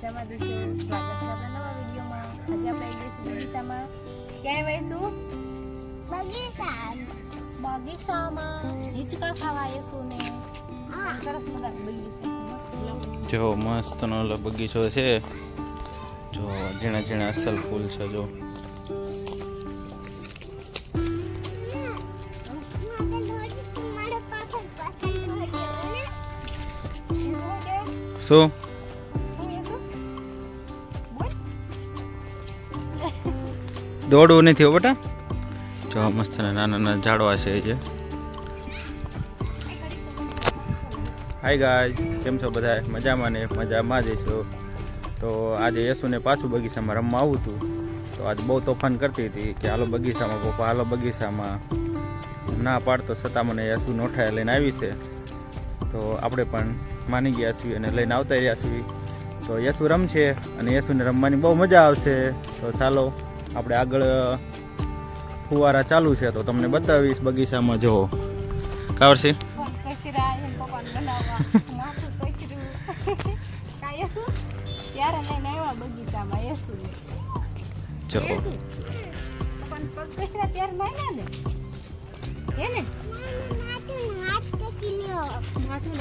મજામાં દઈશું સ્વાગત છે આપણા નવા વિડીયોમાં. આજે આપણે આવી જઈશું બગીચામાં. ક્યાંય વહીશું? બગીચામાં. હિચકા ખાવા આવીશું ને. સરસ મજાનો બગીચો જો મસ્તનો ઓલો બગીચો છે. જો ઝીણા ઝીણા અસલ ફૂલ છે જો. શું? દોડવું નથી હો બેટા. જો મસ્ત નાના નાના ઝાડવા છે એ. હાય ગાય કેમ છો બધા? મજામાં ને? મજામાં જઈશું તો આજે યશુને પાછું બગીચામાં રમવા આવું હતું. તો આજે બહુ તોફાન કરતી હતી કે હાલો બગીચામાં પપ્પા, હાલો બગીચામાં. ના પાડતો છતાં મને યશુ નોઠાએ લઈને આવી છે. તો આપણે પણ માની ગયા છીએ અને લઈને આવતા રહ્યા છીએ. તો યશુ રમશે અને યશુને રમવાની બહુ મજા આવશે. તો ચાલો આપણે આગળ ફુવારા ચાલુ છે તો તમને બતાવીશ બગીચામાં જો. કાવરસી?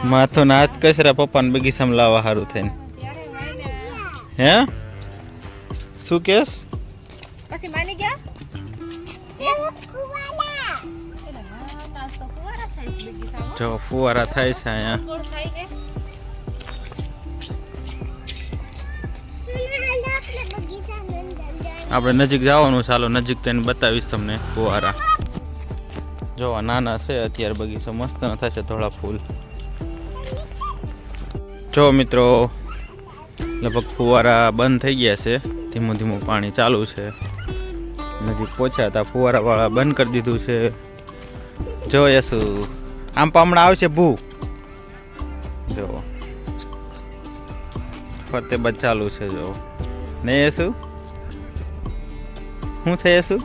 માથું ને? ને? ના હાથ કચરા પપ્પાને બગીચામાં લાવવા સારું થઈને. હે? શું કેસ? પછી માની ગયા. જો ફુવારા થાય છે અહીંયા. આપણે નજીક જવાનું ચાલો નજીક થઈને બતાવીશ તમને ફુવારા. જો નાના છે અત્યારે બગીચો મસ્ત ન થશે થોડા ફૂલ. જો મિત્રો લગભગ ફુવારા બંધ થઈ ગયા છે ધીમું ધીમું પાણી ચાલુ છે. નજીક પહોંચ્યા હતા, ફુવારાવાળા બંધ કરી દીધું છે. જો યસુ આમ પામણા આવશે ભૂ. જો. ફરતે બધ ચાલુ છે, જો. ને યસુ શું છે યસુ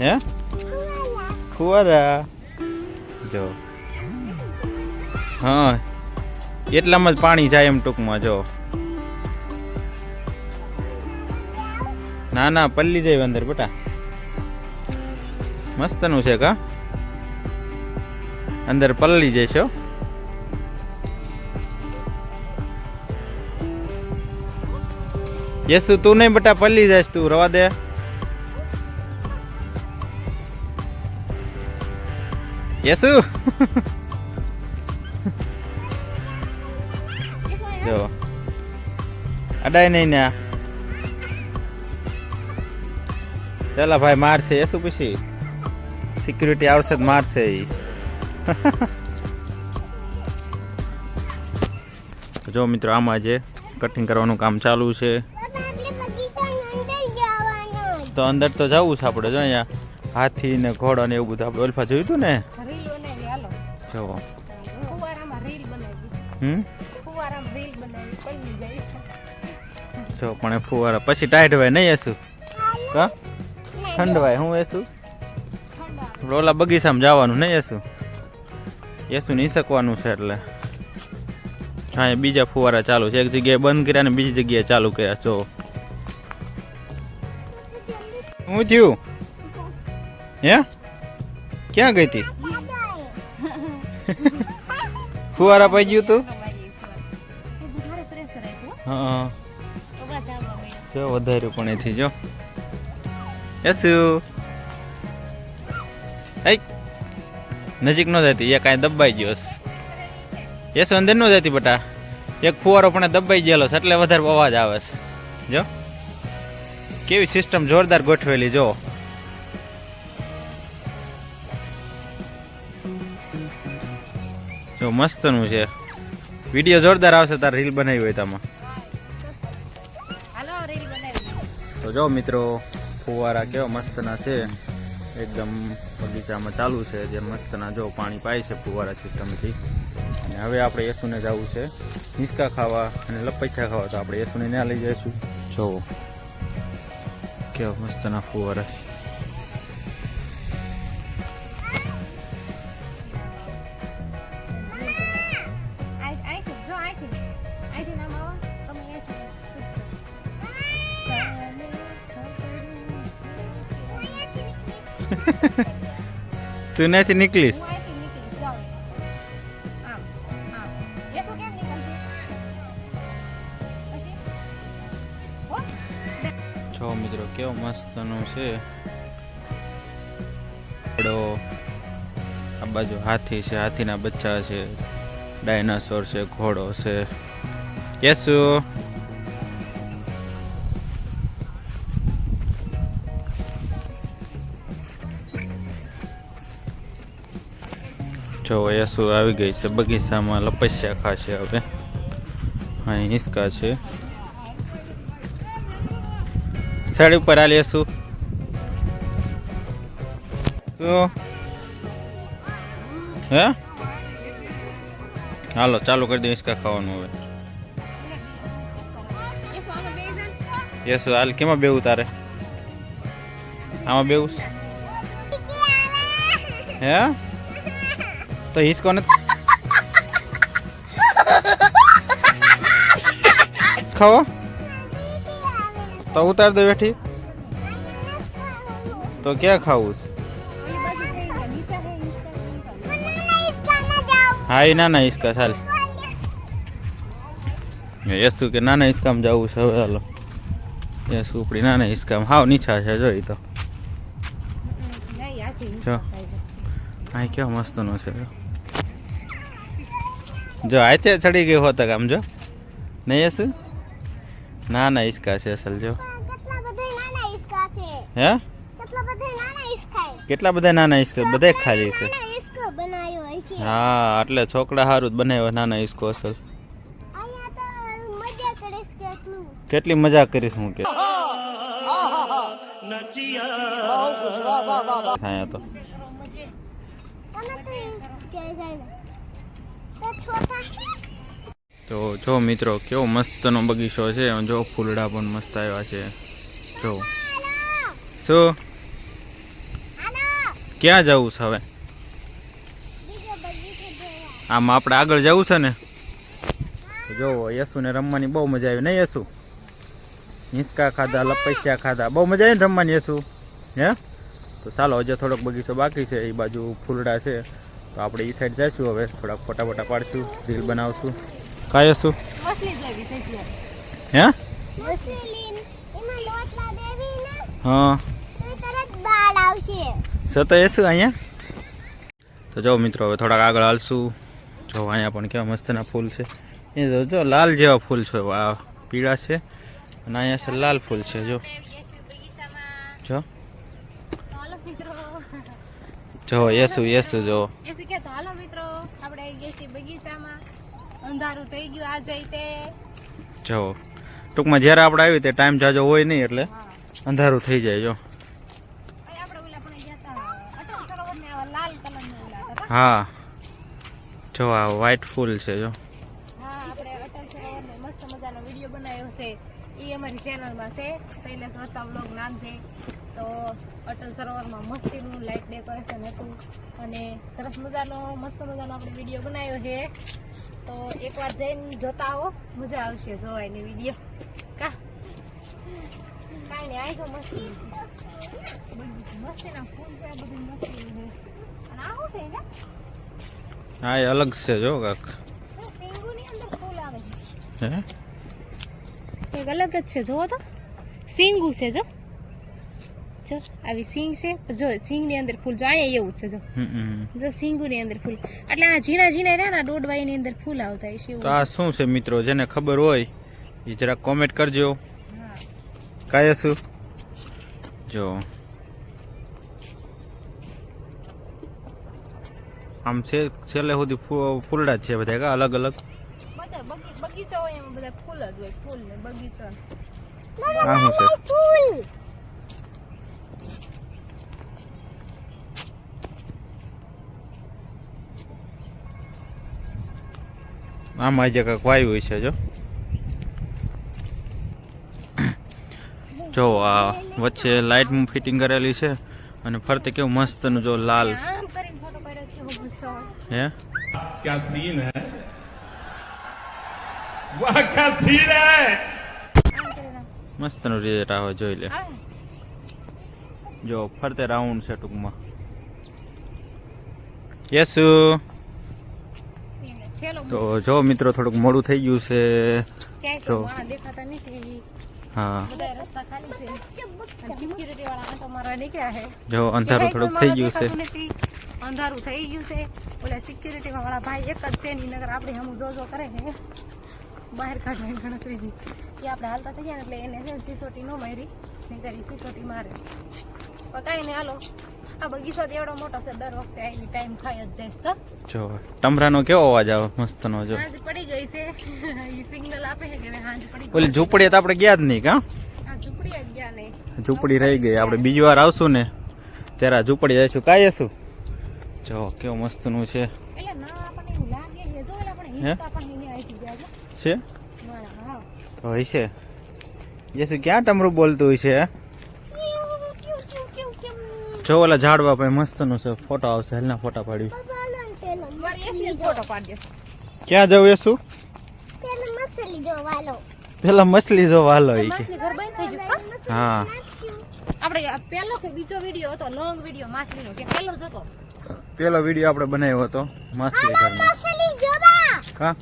હે? ફુવારા. જો. હા, એટલામાં જ પાણી જાય એમ ટૂંકમાં, જો. ના ના પલ્લી જાય અંદર બેટા. મસ્તનું છે કા? અંદર પલ્લી જશો યસ તું નહીં બેટા પલ્લી જઈશ તું રવા દે. યસુ. જો. અડાય નહીં ને ચાલો ભાઈ, મારશે. એ શું પછી? સિક્યુરિટી આવશે તો મારશે એ જો મિત્રો, આમાં જે કટિંગ કરવાનું કામ ચાલુ છે. તો અંદર તો જવું છે આપણે જો અહીંયા હાથી ને ઘોડા ને એવું બધું આપણે ઓલફા જોયું હતું ને? જો. ફુવારામાં હમ? જો, પણ એ ફુવારા. પછી ટાઈટ હોય નહીં હશું કા? ઠંડવાય. હું એસું ઓલા બગીચામાં જવાનું નહીં એસું એસું નહીં શકવાનું છે એટલે. હા એ બીજા ફુવારા ચાલુ છે. એક જગ્યાએ બંધ કર્યા ને બીજી જગ્યાએ ચાલુ કર્યા. જો. હું થયું? હે? ક્યાં ગઈ હતી? ફુવારા પડી ગયું તું? હા. અવાજ આવવા મળ્યો જો વધારે પણ એથી જો. યસુ હઈ નજીક ન જતી એ કાંઈ દબાઈ ગયો છે. યસુ અંદર ન જતી બટા. એક ફુવારો પણ દબાઈ ગયેલો છે એટલે વધારે અવાજ આવે છે. જો. કેવી સિસ્ટમ જોરદાર ગોઠવેલી જો. જો મસ્તનું છે. વીડિયો જોરદાર આવશે તાર રીલ બનાવી હોય તામાં હાલો રીલ બનાવી. તો જો મિત્રો ફુવારા કેવા મસ્તના છે. એકદમ બગીચામાં ચાલુ છે, જે મસ્તના જો પાણી પાય છે ફુવારા સિસ્ટમથી. અને હવે આપણે યસુને જવું છે હિંચકા ખાવા અને લપૈસા ખાવા. તો આપણે યસુને ત્યાં લઈ જઈશું. જોવો. કેવા મસ્તના ફુવારા નીકળશે. નથી નીકળીશ છો મિત્રો કેવો મસ્તનું છે. ઘોડો આ બાજુ હાથી છે હાથીના બચ્ચા છે ડાયનાસોર છે ઘોડો છે. યસુ જો યસુ આવી ગઈ છે? બગીચામાં લપસ્યા ખાશે હવે. અહીં હિંચકા છે. સાડી ઉપર આ લેશું તો? હે? હાલો, ચાલુ કરી દે હિંચકા ખાવાનું હવે. યસુ હાલ કેમાં બેવું તારે? આમાં બેવું હે? તો હિસકો ને ખાવો? તો ઉતાર દે બેઠી તો ક્યાં ખાવું હા એ નાના હિસકા ચાલ. યસુ કે નાના હિસકામાં જવું છે હવે હાલો. યસુ ઉપડી નાના હિંચકામાં. હાવ નીચા છે જોઈ તો. અહીં કેવો મસ્તનો છે જો. આયતે આતે ચડી ગયો હોત આમ જો. નહીં યસુ નાના ઈસકા છે અસલ જો. કેટલા બધા નાના હિસકા છે? હે? કેટલા બધા નાના હિસકા છે? બધા નાના હિંચકા બધા ખાલી છે. હા એટલે છોકરા સારું જ બનાવ્યો નાના ઈસકો અસલ. અહીંયા મજા કરીશ કેટલું કેટલી મજા કરીશ હું કે. અહીંયા તો. તમે તો જો મિત્રો કેવો મસ્તનો બગીચો છે. જો ફૂલડા પણ મસ્ત આવ્યા છે. જો. શું? ક્યાં જવું છે હવે? આમ આપણે આગળ જવું છે ને? જો યસુને રમવાની બહુ મજા આવી. નહીં યસુ? હિંચકા ખાધા લપસ્યા ખાધા. બહુ મજા આવી ને રમવાની યસુ? હે? તો ચાલો હજે થોડોક બગીચો બાકી છે. એ બાજુ ફૂલડા છે. તો આપણે એ સાઈડ જઈશું હવે થોડાક ફોટા ફોટા પાડશું રીલ બનાવશું. કાય છે હે? મુસ્લિમ એમાં લોટલા દેવી ને હા. સતો યશુ અહીંયા? તો જો મિત્રો હવે થોડાક આગળ હાલશું. જો અહીંયા પણ કેવા મસ્તના ફૂલ છે. એ જો જો લાલ જેવા ફૂલ છે. આ પીળા છે. અને અહીંયા છે લાલ ફૂલ છે જો. જો. જો યસુ યસુ જો. શું કે હાલો મિત્રો આપણે ગેસી ગયા છીએ બગીચામાં. અંધારું થઈ ગયું આ જઈ તે. જો ટૂંકમાં જ્યારે આપણે આવી તે ટાઈમ જાજો હોય નહીં એટલે અંધારું થઈ જાય જો. હા. જો આ વ્હાઈટ ફૂલ છે જો. હા આપણે અટલ મસ્ત મજાનો વીડિયો બનાવ્યો છે. એ અમારી ચેનલમાં છે. શૈલેષ વર્ષા વ્લોગ નામ છે. તો અટલ સરોવરમાં મસ્તીનું લાઇટ ડેકોરેશન હતું અને સરસ મજાનો મસ્ત મજાનો આપણે વીડિયો બનાવ્યો છે. તો એકવાર જઈને જોતા આવો મજા આવશે જોવાની વીડિયો કા? કાંઈ નહીં આવી જો મસ્તી. મસ્તીના ફૂલ છે બધી મસ્તી છે. અને આ છે ને હા એ અલગ છે જો કાક. સિંગુની અંદર ફૂલ આવે છે? હે? એક અલગ જ છે જોવો તો. સિંગુ છે જો જો. આવી સિંગ છે. જો સિંગની અંદર ફૂલ જો અહીંયા એવું છે જો. હમ, હમ. જો સિંગુની અંદર ફૂલ. એટલે આ ઝીણા ઝીણા રહ્યા ને દોડવાઈની અંદર ફૂલ આવતા હશે તો એવું આ શું છે મિત્રો? જેને ખબર હોય એ જરા કોમેન્ટ કરજો. હા. કાંઈ શું જો. આમ છે છેલ્લે સુધી ફૂ- ફૂલડા જ છે બધા કા અલગ અલગ? બધા બગી બગીચા હોય એમાં બધા ફૂલ જ હોય ફૂલ ને બગીચા. આ શું છે? ફૂલ! આમાં જે કંઈક વાયુ છે જો. જો આ વચ્ચે લાઇટ ફિટિંગ કરેલી છે અને ફરતે કેવું મસ્તનું જો લાલ. હે? ક્યાં સીન હે? વાહ ક્યાં સીન હે? મસ્તનું રિઝલ્ટ આવે જોઈ લે. જો ફરતે રાઉન્ડ છે ટૂંકમાં. યસુ! તો જો મિત્રો થોડુંક મોડું થઈ ગયું છે. જો. હા. અંધારું થોડુંક થઈ ગયું છે. અંધારું થઈ ગયું છે. ઓલા સિક્યુરિટી વાળા ભાઈ એક જ છે ની નગર આપણે હમ જો જો કરે ને બહાર કાઢવાની ગણતરી. એ આપણે હાલતા થઈ ગયા એટલે એને સિસોટી ન મારી. નહીં કરી સિસોટી મારે. કાંઈ હાલો. આ બગીચો તો એવડો મોટો છે દર વખતે આવીને ટાઈમ ખાઈ જ જઈશ કા? જો ટમરાનો કેવો અવાજ આવે મસ્તનો જો. હાંજ પડી ગઈ છે. ઈ સિગ્નલ આપે છે કે હવે હાંજ પડી ઓલી ગઈ ઝૂંપડીએ તો આપણે ગયા જ નહીં કા? આ ઝૂંપડી જ ગયા નહીં. ઝૂંપડી રહી ગઈ આપણે બીજી વાર આવશું ને ત્યારે આ ઝૂંપડી જઈશું. કાંઈ હશું? જો કેવું મસ્તનું છે. એટલે ના આપણને એવું લાગે છે. તો હશે. યસુ ક્યાં ટમરું બોલતું હોય છે જો ઓલા ઝાડવા ભાઈ મસ્તનું છે. ફોટો આવશે. હેલના ફોટા પાડી ક્યાં જવું એ પેલો મસલી જો વાલો પેલા મછલી જો હાલો એ કે? હા. આપણે પેલો પહેલો કે બીજો વિડિયો હતો લોંગ વિડિયો માછલીનો કે પેલો જ હતો. પેલો વીડિયો આપણે બનાવ્યો હતો માછલી ઘરનો. હા જોવા. કા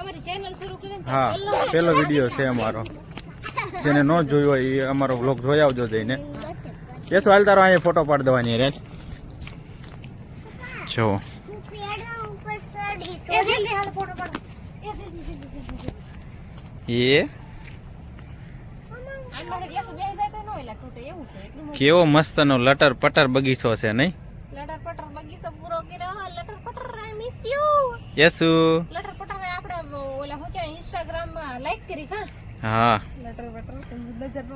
અમારી ચેનલ શરૂ કરીને હા. પહેલો પેલો વીડિયો છે અમારો. જેને ન જોયો હોય એ અમારો બ્લોગ જોઈ આવજો જઈને. યસુ હાલ તારો અહીંયા ફોટો પાડી દેવાની રે જો. એ? કેવો મસ્ત ન લટર પટર બગીચો છે, નહીં? લટર હું.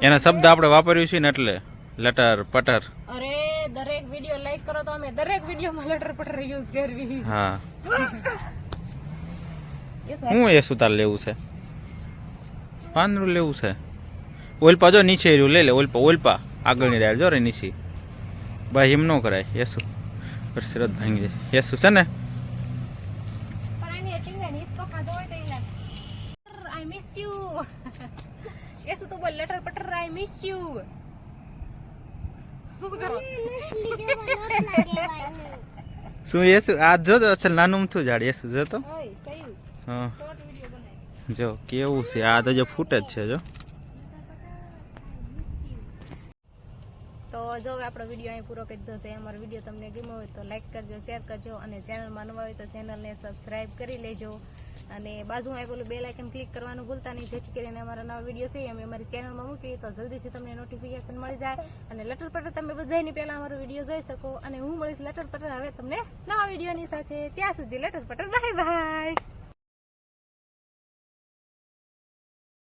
એના શબ્દ આપણે વાપર્યું છે ને એટલે. લટર પટર. અરે દરેક વિડિયો લાઈક કરો તો અમે દરેક વિડિયોમાં લટર પટર યુઝ કરવી. હા. હું એ સુતાર લેવું છે? પાંદરું લેવું છે? ઓલપા જો નીચે રહ્યું લઈ લે ઓલપા ઓલપા. આગળની રહ્યા જો રે નીચે. ભાઈ એમ ન કરાય. યસુ. રદ ભાંગી જાય. યસુ છે ને? પણ આની એટિંગ ને નીચ પપ્પા જોઈ તો એલા આઈ મિસ યુ એ તો બોલ લટર પટર આઈ મિસ યુ શું શું આ જો અસલ નાનું મથું ઝાડ યસુ જો તો. હા. શોર્ટ વિડિયો બનાય. જો કેવું છે? આ તો જો ફૂટ જ છે જો. તો જો આપણો વીડિયો અહીં પૂરો કરી દીધો છે. અમારો વીડિયો તમને ગમ્યો હોય તો લાઈક કરજો શેર કરજો અને ચેનલમાં નવા હોય તો ચેનલને સબસ્ક્રાઈબ કરી લેજો. અને બાજુમાં પેલું બેલ આઇકન ક્લિક કરવાનું ભૂલતા નહીં. જેથી કરીને અમારા નવા વીડિયો છે અમે અમારી ચેનલમાં મૂકીએ તો જલ્દીથી તમને નોટિફિકેશન મળી જાય. અને લટર પટર તમે બધાની પહેલાં અમારો વીડિયો જોઈ શકો. અને હું મળીશ લટર પટર હવે તમને નવા વિડીયોની સાથે. ત્યાં સુધી લટર પટર બાય બાય